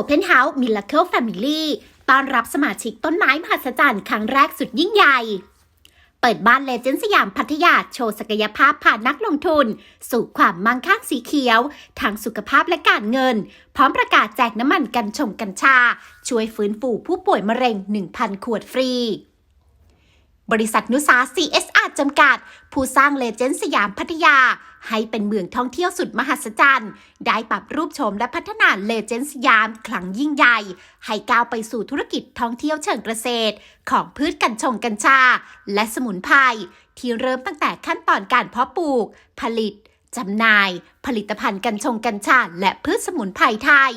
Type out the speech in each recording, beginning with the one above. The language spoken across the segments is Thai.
Open House Miracle Family ต้อนรับสมาชิกต้นไม้มหัศจรรย์ครั้งแรกสุดยิ่งใหญ่ เปิดบ้านเลเจนด์สยามพัทยาโชว์ศักยภาพผ่านนักลงทุน สู่ความมั่งคั่งสีเขียว ทางสุขภาพและการเงิน พร้อมประกาศแจกน้ำมันกันชงกัญชา ช่วยฟื้นฟูผู้ป่วยมะเร็ง 1,000 ขวดฟรี บริษัทนุสา CSR จำกัด ผู้สร้างเลเจนด์สยามพัทยา ให้เป็นเมืองท่องเที่ยวสุดมหัศจรรย์ ได้ปรับรูปโฉมและพัฒนาเลเจนด์สยามครั้งยิ่งใหญ่ ให้ก้าวไปสู่ธุรกิจท่องเที่ยวเชิงเกษตร ของพืชกัญชงกัญชา และสมุนไพรที่เริ่มตั้งแต่ขั้นตอนการเพาะปลูก ผลิตจำหน่าย ผลิตภัณฑ์กัญชงกัญชา และพืชสมุนไพรไทย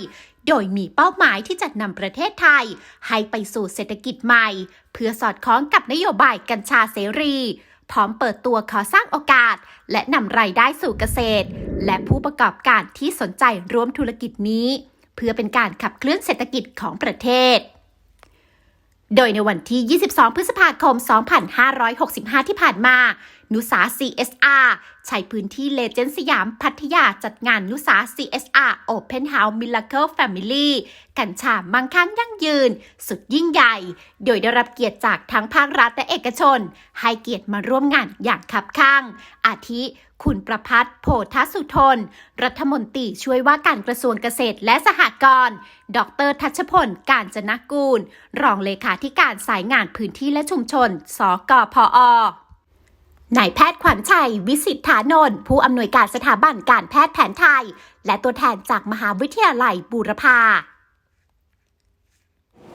โดยมีเป้าหมายที่จะนำประเทศไทย ให้ไปสู่เศรษฐกิจใหม่ เพื่อสอดคล้องกับนโยบายกัญชาเสรี พร้อมเปิดตัวขอสร้างโอกาส และนำรายได้สู่เกษตร และผู้ประกอบการที่สนใจร่วมธุรกิจนี้ เพื่อเป็นการขับเคลื่อนเศรษฐกิจของประเทศโดยในวันที่ 22 พฤษภาคม 2565 ที่ผ่านมา นุสา CSR ใช้พื้นที่เลเจนด์สยามพัทยาจัดงานนุสา CSR Open House Miracle Family กัญชามังคั่งยั่งยืน สุดยิ่งใหญ่ โดยได้รับเกียรติจากทั้งภาครัฐและเอกชน ให้เกียรติมาร่วมงานอย่างคับข้างอาทิ คุณประพัฒน์โพธสุทน รัฐมนตรีช่วยว่าการกระทรวงเกษตรและสหกรณ์ ดรทัชพล การจนกูล รองเลขาธิการสายงานพื้นที่และชุมชน สกพอ นายแพทย์ขวัญชัย วิสิทธานนท์ผู้อำนวยการสถาบันการแพทย์แผนไทย และตัวแทนจากมหาวิทยาลัยบูรพา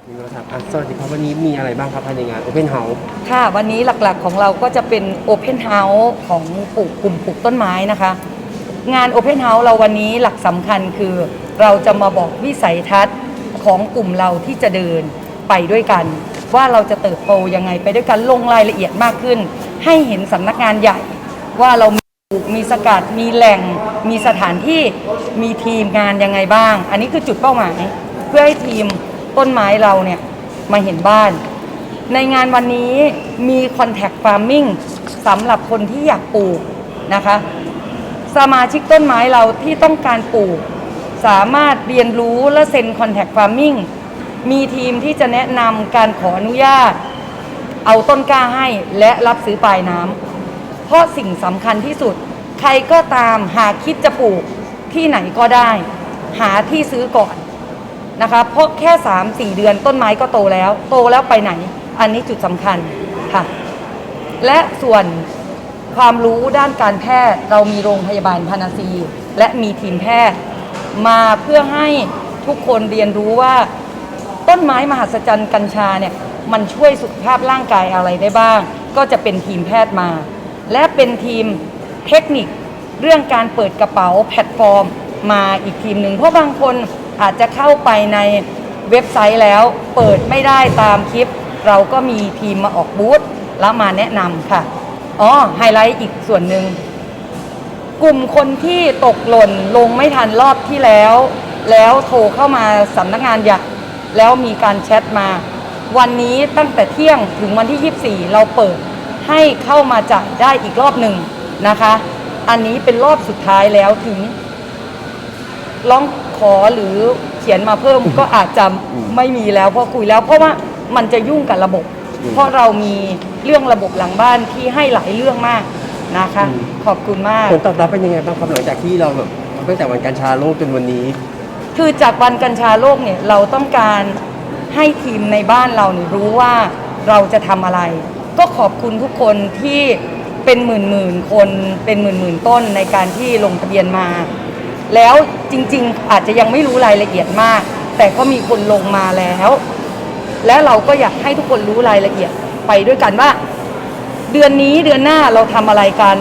มีโทรศัพท์อะสวัสดีครับวันนี้มีอะไรบ้างครับภายในงาน Open House ค่ะ วันนี้หลักๆของเราก็จะเป็น Open House ของปลูกกลุ่มปลูกต้นไม้นะคะ งาน Open House เราวันนี้หลักสำคัญคือ เราจะมาบอกวิสัยทัศน์ของกลุ่มเราที่จะเดินไปด้วยกัน ว่าเราจะเติบโตยังไงไปด้วยกันลงรายละเอียดมากขึ้น ให้เห็นสำนักงานใหญ่ว่าเรามีปลูกมีสกัดมีแหล่ง มีสถานที่มีทีมงานยังไงบ้าง อันนี้คือจุดเป้าหมาย เพื่อให้ทีมต้นไม้เราเนี่ยมาเห็นบ้าน ในงานวันนี้มี Contact Farming สำหรับคนที่อยากปลูกนะคะ สมาชิกต้นไม้เราที่ต้องการปลูก สามารถเรียนรู้และเซ็น Contact Farming มี มีทีมที่จะแนะนำการขออนุญาต เอาต้นกล้าให้และรับซื้อปลายน้ำเพราะสิ่งสำคัญที่สุด ใครก็ตามหากคิดจะปลูกที่ไหนก็ได้ หาที่ซื้อก่อนนะคะเพราะแค่ 3-4 เดือนต้นไม้ก็โตแล้ว โตแล้วไปไหน อันนี้จุดสำคัญค่ะ และส่วนความรู้ด้านการแพทย์เรามีโรงพยาบาลพานาซี และมีทีมแพทย์ มาเพื่อให้ทุกคนเรียนรู้ว่า ต้นไม้มหัศจรรย์กัญชาเนี่ยมันช่วยสุขภาพร่างกายอะไรได้บ้าง ก็จะเป็นทีมแพทย์มา และเป็นทีมเทคนิคเรื่องการเปิดกระเป๋าแพลตฟอร์มมาอีกทีมหนึ่งเพราะบางคนอาจจะเข้าไปในเว็บไซต์แล้วเปิดไม่ได้ตามคลิป เราก็มีทีมมาออกบูธแล้วมาแนะนำค่ะอ๋อไฮไลท์อีกส่วนหนึ่งกลุ่มคนที่ตกหล่นลงไม่ทันรอบที่แล้ว แล้วโทรเข้ามาสำนักงานใหญ่ แล้วมีการแชทมา วันนี้ตั้งแต่เที่ยงถึงวันที่ 24 เราเปิดให้เข้ามาจ่ายได้อีกรอบหนึ่งนะคะ อันนี้เป็นรอบสุดท้ายแล้วถึงร้องขอหรือเขียนมาเพิ่มก็อาจจะไม่มีแล้วเพราะคุยแล้วเพราะว่ามันจะยุ่งกับระบบ เพราะเรามีเรื่องระบบหลังบ้านที่ให้หลายเรื่องมากนะคะ ขอบคุณมากผลตอบรับเป็นยังไงบ้างครับหลังจากที่เราแบบตั้งแต่วันกัญชาโลกจนวันนี้ คือจากวันกัญชาโลกเนี่ยเราต้องการให้ทีมในบ้านเราเนี่ยรู้ว่าเราจะทำอะไร ก็ขอบคุณทุกคนที่เป็นหมื่นหมื่นคนเป็นหมื่นหมื่นต้นในการที่ลงทะเบียนมา แล้วจริงๆ อาจจะยังไม่รู้รายละเอียดมาก แต่ก็มีคนลงมาแล้ว และเราก็อยากให้ทุกคนรู้รายละเอียดไปด้วยกันว่า เดือนนี้เดือนหน้าเราทำอะไรกัน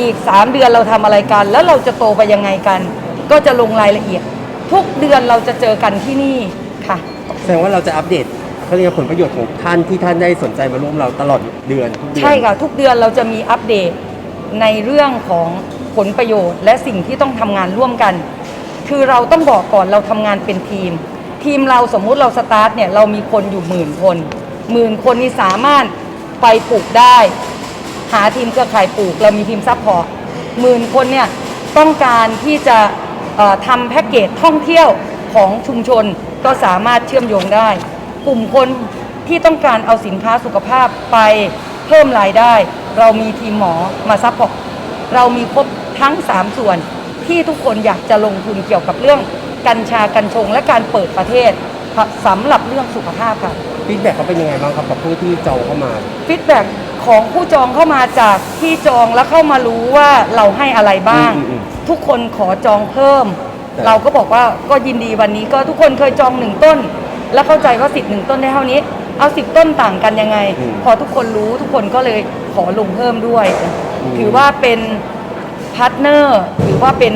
อีก 3 เดือนเราทำอะไรกัน แล้วเราจะโตไปยังไงกัน ก็จะลงรายละเอียด ทุกเดือนเราจะเจอกันที่นี่ค่ะ แสดงว่าเราจะอัปเดตเขาเรียกว่าผลประโยชน์ของท่านที่ท่านได้สนใจมาร่วมเราตลอดเดือนทุกเดือน ใช่ค่ะ ทุกเดือนเราจะมีอัปเดตในเรื่องของผลประโยชน์ และสิ่งที่ต้องทำงานร่วมกัน คือเราต้องบอกก่อนเราทำงานเป็นทีม ทีมเราสมมุติเราสตาร์ทเนี่ยเรามีคนอยู่หมื่นคนหมื่นคนนี้สามารถไปปลูกได้ หาทีมเครือข่ายปลูก เรามีทีมซัพพอร์ตหมื่นคนเนี่ยต้องการที่จะเอ่อ ทำแพ็กเกจท่องเที่ยวของชุมชนก็สามารถเชื่อมโยงได้ กลุ่มคนที่ต้องการเอาสินค้าสุขภาพไปเพิ่มรายได้ เรามีทีมหมอมาซัพพอร์ตเรามีครบทั้ง 3 ส่วนที่ทุกคนอยากจะลงทุนเกี่ยวกับเรื่องกัญชากัญชง และการเปิดประเทศสำหรับเรื่องสุขภาพค่ะฟีดแบ็กเขาเป็นยังไงบ้างครับกับผู้ที่จองเข้ามาฟีดแบ็กของผู้จองเข้ามาจากที่จองแล้วเข้ามารู้ว่าเราให้อะไรบ้างอืมอืม ทุกคนขอจองเพิ่ม ครับ เราก็บอกว่าก็ยินดีวันนี้ก็ทุกคนเคยจองหนึ่งต้น แล้วเข้าใจว่าสิทธิ์หนึ่งต้นได้เท่านี้ เอาสิบต้นต่างกันยังไง อืมพอทุกคนรู้ทุกคนก็เลยขอลงเพิ่มด้วย อืม ถือว่าเป็นพาร์ทเนอร์หรือว่าเป็น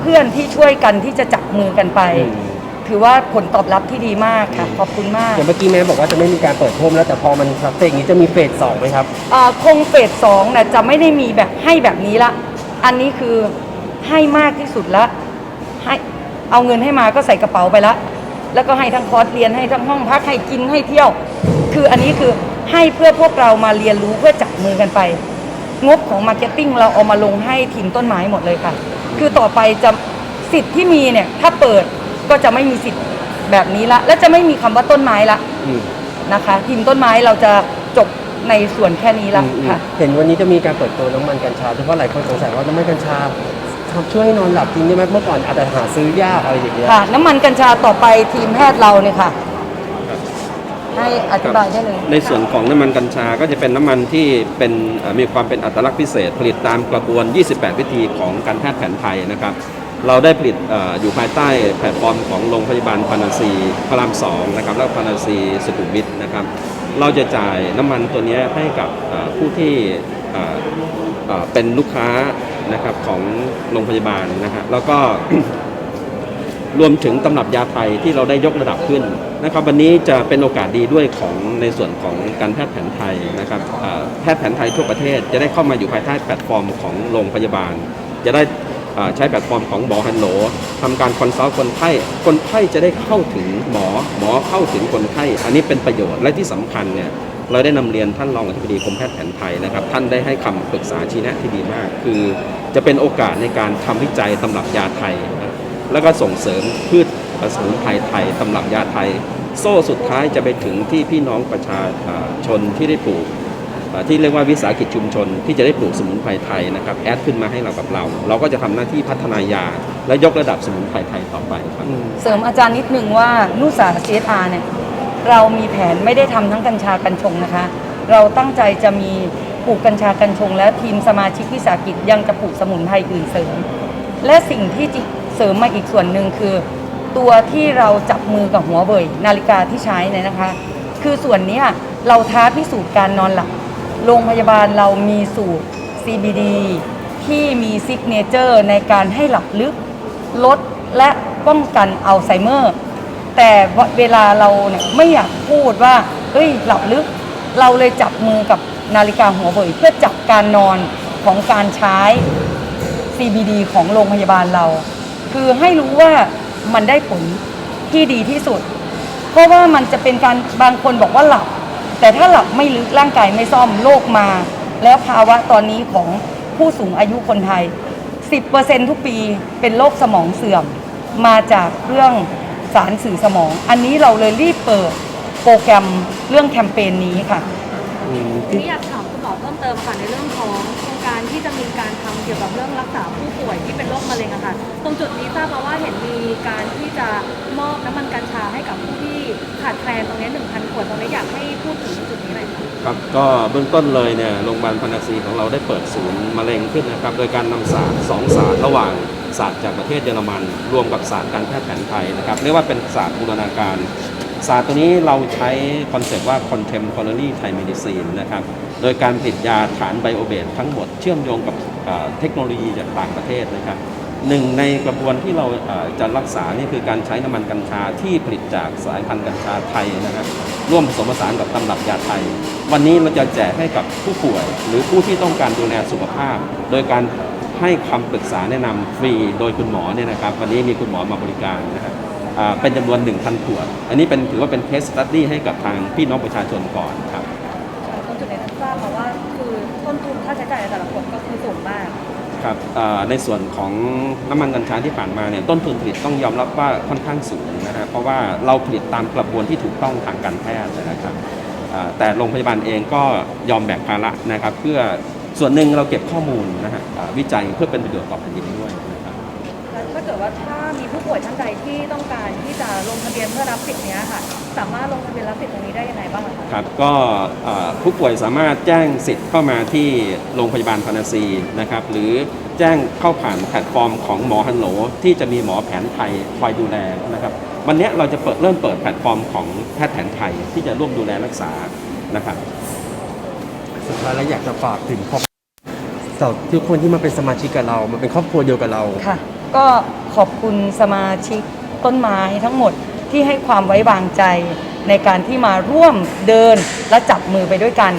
เพื่อนที่ช่วยกันที่จะจับมือกันไปอืมถือว่าผลตอบรับที่ดีมากค่ะขอบคุณมาก อย่างเมื่อกี้แม่บอกว่าจะไม่มีการเปิดเพิ่มแล้วแต่พอมันชัดเจนอย่างนี้จะมีเฟสสองไหมครับอ่าคงเฟสสองนะจะไม่ได้มีแบบให้แบบนี้ละ อันนี้คือ ให้มากที่สุดละให้เอาเงินให้มาก็ใส่กระเป๋าไปละ แล้วก็ให้ทั้งคอร์สเรียนให้ทั้งห้องพักให้กินให้เที่ยว คืออันนี้คือให้เพื่อพวกเรามาเรียนรู้เพื่อจับมือกันไป งบของมาร์เก็ตติ้งเราเอามาลงให้ทีมต้นไม้หมดเลยค่ะ คือต่อไปจะสิทธิ์ที่มีเนี่ยถ้าเปิดก็จะไม่มีสิทธิ์แบบนี้ละ และจะไม่มีคำว่าต้นไม้ละอืมนะคะ ทีมต้นไม้เราจะจบในส่วนแค่นี้ละอืมอืมค่ะ เห็นวันนี้จะมีการเปิดตัวน้ำมันกัญชาเฉพาะหลายคนสงสัยว่าน้ำมันกัญชาทำ ช่วยให้นอนหลับจริงได้ไหมเมื่อก่อนอาจจะหาซื้อยากอะไรอย่างเงี้ยค่ะ น้ำมันกัญชาต่อไปทีมแพทย์เราเนี่ยค่ะ ให้อธิบายได้เลย ในส่วนของน้ำมันกัญชาก็จะเป็นน้ำมันที่เป็นเอ่อมีความเป็นอัตลักษณ์พิเศษ ผลิตตามกระบวน 28 วิธีของการแพทย์แผนไทยนะครับ เราได้ผลิตเอออยู่ภายใต้แพลตฟอร์มของโรงพยาบาลพานาซีพระรามสองนะครับและพานาซีสุขุมวิทนะครับ เราจะจ่ายน้ำมันตัวเนี้ยให้กับเอ่อผู้ที่เอ่อ เอ่อเป็นลูกค้า นะครับของโรงพยาบาลนะฮะแล้วก็รวมถึงตำรับยาไทยที่เราได้ยกระดับขึ้นนะครับวันนี้จะเป็นโอกาสดีด้วยของในส่วนของการแพทย์แผนไทยนะครับแพทย์แผนไทยทั่วประเทศจะได้เข้ามาอยู่ภายใต้แพลตฟอร์มของโรงพยาบาล จะได้ใช้แพลตฟอร์มของหมอฮันโหลทำการคอนซัลท์คนไข้คนไข้จะได้เข้าถึงหมอ หมอเข้าถึงคนไข้ อันนี้เป็นประโยชน์และที่สำคัญเนี่ย เราได้นำเรียนท่านรองอธิบดีกรมแพทย์แผนไทยนะครับ ท่านได้ให้คำปรึกษาชี้แนะที่ดีมาก คือจะเป็นโอกาสในการทำวิจัยตำรับยาไทย แล้วก็ส่งเสริมพืชสมุนไพรไทยตำรับยาไทย โซ่สุดท้ายจะไปถึงที่พี่น้องประชาชนที่ได้ปลูกที่เรียกว่าวิสาหกิจชุมชน ที่จะได้ปลูกสมุนไพรไทยนะครับแอดขึ้นมาให้เรากับเรา เราก็จะทำหน้าที่พัฒนายา และยกระดับสมุนไพรไทยต่อไปครับเสริมอาจารย์นิดนึงว่านุสา CSR เนี่ย เรามีแผนไม่ได้ทำทั้งกัญชากัญชงนะคะ เราตั้งใจจะมีปลูกกัญชากัญชง และทีมสมาชิกวิสาหกิจยังจะปลูกสมุนไพรอื่นเสริม และสิ่งที่เสริมมาอีกส่วนหนึ่งคือ ตัวที่เราจับมือกับหัวเว่ยนาฬิกาที่ใช้เนี่ยนะคะ คือส่วนนี้เราท้าพิสูจน์การนอนหลับโรงพยาบาลเรามีสูตร CBD ที่มีซิกเนเจอร์ในการให้หลับลึก ลดและป้องกันอัลไซเมอร์ แต่เวลาเราเนี่ยไม่อยากพูดว่าเฮ้ยหลับลึก เราเลยจับมือกับนาฬิกาหัวเว่ยเพื่อจับการนอนของการใช้ CBD ของโรงพยาบาลเรา คือให้รู้ว่ามันได้ผลที่ดีที่สุด เพราะว่ามันจะเป็นการบางคนบอกว่าหลับ แต่ถ้าหลับไม่ลึกร่างกายไม่ซ่อมโรคมา แล้วภาวะตอนนี้ของผู้สูงอายุคนไทย 10%ทุกปีเป็นโรคสมองเสื่อม มาจากเรื่อง สารสื่อสมอง อันนี้เราเลยรีบเปิดโปรแกรมเรื่องแคมเปญนี้ค่ะ อืมทีนี้อยากถามคุณหมอเพิ่มเติมค่ะในเรื่องของโครงการที่จะมีการทำเกี่ยวกับเรื่องรักษาผู้ป่วยที่เป็นโรคมะเร็งอะค่ะ ตรงจุดนี้ทราบมาว่าเห็นมีการที่จะมอบน้ำมันกัญชาให้กับผู้ที่ขาดแคลนตรงนี้1,000ขวดตรงนี้อยากให้พูดถึงจุดนี้หน่อยค่ะ ครับก็เบื้องต้นเลยเนี่ยโรงพยาบาลพานาซีของเราได้เปิดศูนย์มะเร็งขึ้นนะครับ โดยการนำศาสตร์สองศาสตร์ระหว่าง ศาสตร์จากประเทศเยอรมัน รวมกับศาสตร์การแพทย์แผนไทยนะครับเรียกว่าเป็นศาสตร์บูรณาการ ศาสตร์ตัวนี้เราใช้คอนเซปต์ว่า contemporary Thai medicine นะครับโดยการผลิตยาฐานไบโอเบสทั้งหมดเชื่อมโยงกับเทคโนโลยีจากต่างประเทศนะครับหนึ่งในกระบวนที่เราจะรักษานี่คือการใช้น้ำมันกัญชาที่ผลิตจากสายพันธุ์กัญชาไทยนะครับร่วมผสมผสานกับตำรับยาไทย วันนี้เราจะแจกให้กับผู้ป่วย หรือผู้ที่ต้องการดูแลสุขภาพ โดยการ ให้คำปรึกษาแนะนำฟรีโดยคุณหมอเนี่ยนะครับวันนี้มีคุณหมอมาบริการนะครับอ่าเป็นจำนวน 1,000ขวด อันนี้เป็นถือว่าเป็นเคสสตัดดี้ให้กับทางพี่น้องประชาชนก่อนครับตรงจุดนี้ทราบมาว่าคือต้นทุนค่าใช้จ่ายในแต่ละคนก็คือสูงมากครับเอ่อในส่วนของน้ำมันกัญชาที่ผ่านมาเนี่ยต้นทุนผลิตต้องยอมรับว่าค่อนข้างสูงนะฮะเพราะว่าเราผลิตตามกระบวนที่ถูกต้องทางการแพทย์นะครับอ่าแต่โรงพยาบาลเองก็ยอมแบกภาระนะครับเพื่อ ส่วนหนึ่งเราเก็บข้อมูลนะฮะอ่าวิจัยเพื่อเป็นประโยชน์ต่อแผ่นดินด้วยนะครับแล้วถ้าเกิดว่าถ้ามีผู้ป่วยท่านใดที่ต้องการที่จะลงทะเบียนเพื่อรับสิทธิ์เนี้ยค่ะ สามารถลงทะเบียนรับสิทธิ์ตรงนี้ได้ยังไงบ้างอะคะครับก็เอ่อผู้ป่วยสามารถแจ้งสิทธิ์เข้ามาที่โรงพยาบาลพานาซีนะครับหรือแจ้งเข้าผ่านแพลตฟอร์มของหมอฮันโหลที่จะมีหมอแผนไทยคอยดูแลนะครับวันเนี้ยเราจะเปิดเริ่มเปิดแพลตฟอร์มของแพทย์แผนไทยที่จะร่วมดูแลรักษานะครับ สุดท้ายแล้วอยากจะฝากถึงครอบต่อทุกคนที่มาเป็นสมาชิกกับเรามาเป็นครอบครัวเดียวกับเรา ค่ะ ก็ขอบคุณสมาชิกต้นไม้ทั้งหมดที่ให้ความไว้วางใจในการที่มาร่วมเดินและจับมือไปด้วยกัน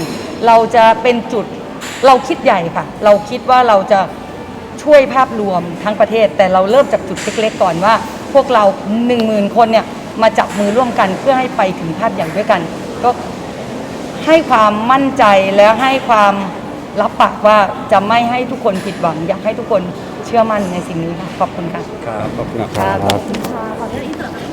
เราจะเป็นจุดเราคิดใหญ่ค่ะ เราคิดว่าเราจะช่วยภาพรวมทั้งประเทศ แต่เราเริ่มจากจุดเล็กๆก่อนว่า พวกเรา 1 0,000 คนเนี่ยมาจับมือร่วมกันเพื่อให้ไปถึงภาพใหญ่ด้วยกัน ก็ ให้ความมั่นใจและให้ความรับปากว่าจะไม่ให้ทุกคนผิดหวัง อยากให้ทุกคนเชื่อมั่นในสิ่งนี้ค่ะขอบคุณค่ะ ครับ ขอบคุณคครัรับบขออนุญาตอินเสิร์ตสักครู่